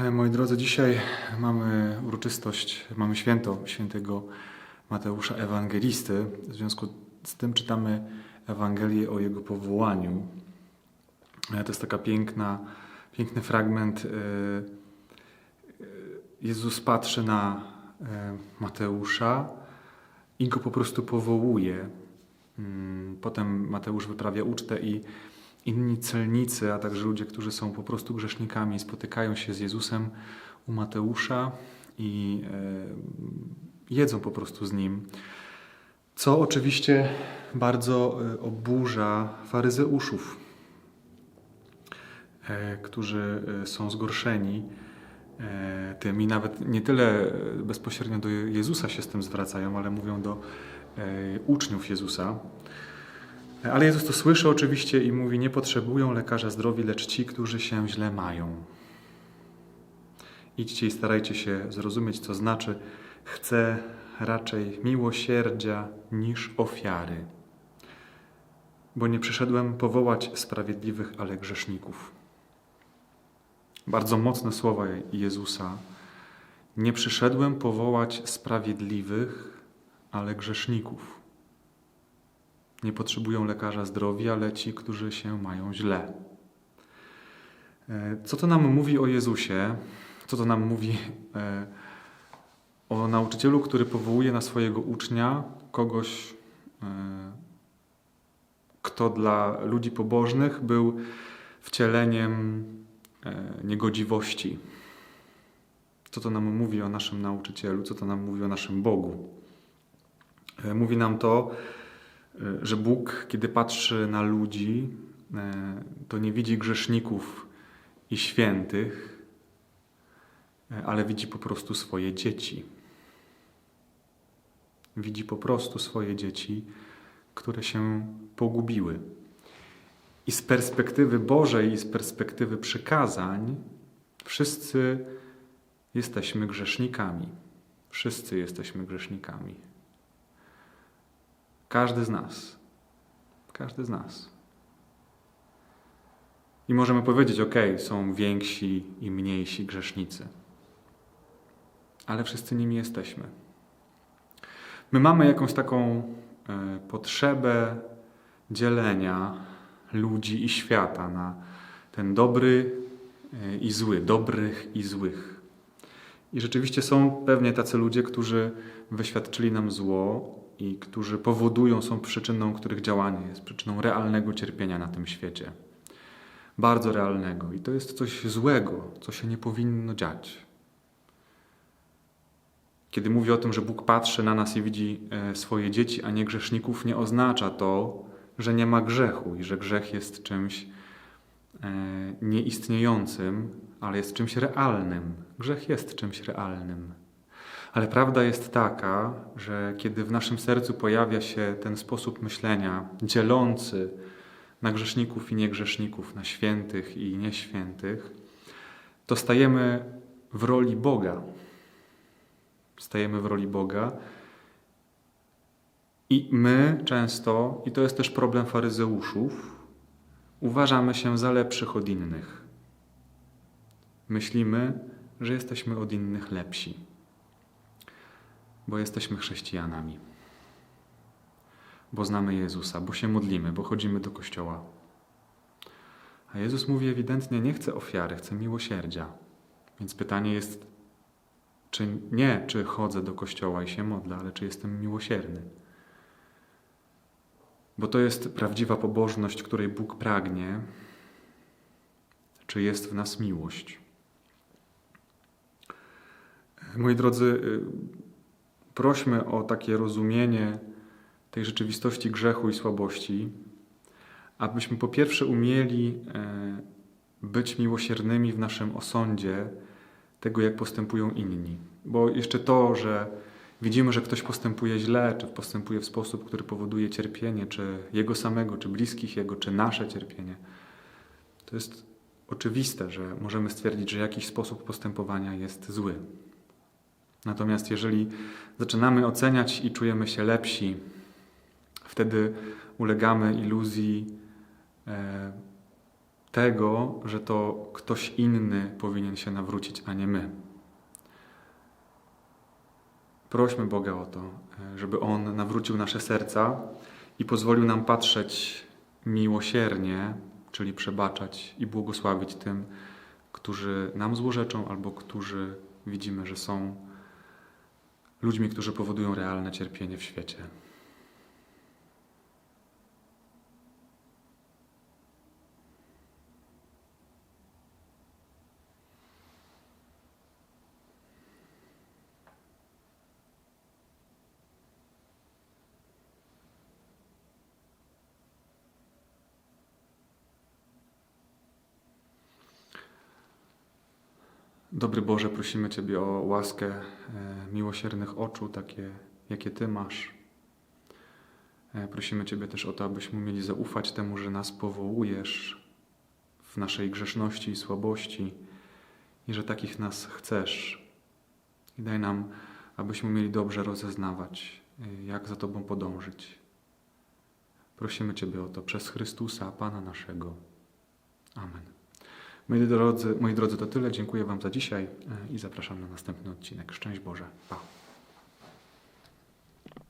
E, Moi drodzy, dzisiaj mamy uroczystość, mamy święto świętego Mateusza Ewangelisty. W związku z tym czytamy Ewangelię o jego powołaniu. E, To jest taka piękna, piękny fragment. E, Jezus patrzy na Mateusza i go po prostu powołuje. Mm, Potem Mateusz wyprawia ucztę i inni celnicy, a także ludzie, którzy są po prostu grzesznikami, spotykają się z Jezusem u Mateusza i e, jedzą po prostu z nim. Co oczywiście bardzo e, oburza faryzeuszów, e, którzy są zgorszeni tym i nawet nie tyle bezpośrednio do Jezusa się z tym zwracają, ale mówią do uczniów Jezusa. Ale Jezus to słyszy oczywiście i mówi: Nie potrzebują lekarza zdrowi, lecz ci, którzy się źle mają. Idźcie i starajcie się zrozumieć, co znaczy: Chcę raczej miłosierdzia niż ofiary. Bo nie przyszedłem powołać sprawiedliwych, ale grzeszników. Bardzo mocne słowa Jezusa. Nie przyszedłem powołać sprawiedliwych, ale grzeszników. Nie potrzebują lekarza zdrowi, ale ci, którzy się mają źle. E, Co to nam mówi o Jezusie? Co to nam mówi e, o nauczycielu, który powołuje na swojego ucznia kogoś, e, kto dla ludzi pobożnych był wcieleniem niegodziwości? Co to nam mówi o naszym nauczycielu? Co to nam mówi o naszym Bogu? Mówi nam to, że Bóg, kiedy patrzy na ludzi, e, to nie widzi grzeszników i świętych, e, ale widzi po prostu swoje dzieci. Widzi po prostu swoje dzieci, które się pogubiły. I z perspektywy Bożej, i z perspektywy przykazań, wszyscy jesteśmy grzesznikami. Wszyscy jesteśmy grzesznikami. Każdy z nas. Każdy z nas. I możemy powiedzieć, ok, są więksi i mniejsi grzesznicy. Ale wszyscy nimi jesteśmy. My mamy jakąś taką e, potrzebę dzielenia ludzi i świata na ten dobry e, i zły, dobrych i złych. I rzeczywiście są pewnie tacy ludzie, którzy wyświadczyli nam zło i którzy powodują, są przyczyną, których działanie jest przyczyną realnego cierpienia na tym świecie. Bardzo realnego. I to jest coś złego, co się nie powinno dziać. Kiedy mówię o tym, że Bóg patrzy na nas i widzi e, swoje dzieci, a nie grzeszników, nie oznacza to, że nie ma grzechu i że grzech jest czymś e, nieistniejącym, ale jest czymś realnym. Grzech jest czymś realnym. Ale prawda jest taka, że kiedy w naszym sercu pojawia się ten sposób myślenia dzielący na grzeszników i niegrzeszników, na świętych i nieświętych, to stajemy w roli Boga. Stajemy w roli Boga. I my często, i to jest też problem faryzeuszów, uważamy się za lepszych od innych. Myślimy, że jesteśmy od innych lepsi bo jesteśmy chrześcijanami, bo znamy Jezusa, bo się modlimy, bo chodzimy do kościoła. A Jezus mówi ewidentnie: Nie chcę ofiary, chcę miłosierdzia. Więc pytanie jest, czy nie, czy chodzę do kościoła i się modlę, ale czy jestem miłosierny. Bo to jest prawdziwa pobożność, której Bóg pragnie, czy jest w nas miłość. Moi drodzy, prośmy o takie rozumienie tej rzeczywistości grzechu i słabości, abyśmy po pierwsze umieli e, być miłosiernymi w naszym osądzie tego, jak postępują inni. Bo jeszcze to, że widzimy, że ktoś postępuje źle, czy postępuje w sposób, który powoduje cierpienie, czy jego samego, czy bliskich jego, czy nasze cierpienie, to jest oczywiste, że możemy stwierdzić, że jakiś sposób postępowania jest zły. Natomiast jeżeli zaczynamy oceniać i czujemy się lepsi, wtedy ulegamy iluzji e, tego, że to ktoś inny powinien się nawrócić, a nie my. Prośmy Boga o to, e, żeby On nawrócił nasze serca i pozwolił nam patrzeć miłosiernie, czyli przebaczać i błogosławić tym, którzy nam złorzeczą albo którzy widzimy, że są ludźmi, którzy powodują realne cierpienie w świecie. Dobry Boże, prosimy Ciebie o łaskę e, miłosiernych oczu, takie jakie Ty masz. E, Prosimy Ciebie też o to, abyśmy umieli zaufać temu, że nas powołujesz w naszej grzeszności i słabości i że takich nas chcesz. I daj nam, abyśmy umieli dobrze rozeznawać, e, jak za Tobą podążyć. Prosimy Ciebie o to przez Chrystusa, Pana naszego. Amen. Moi drodzy, moi drodzy, to tyle. Dziękuję Wam za dzisiaj e, i zapraszam na następny odcinek. Szczęść Boże. Pa.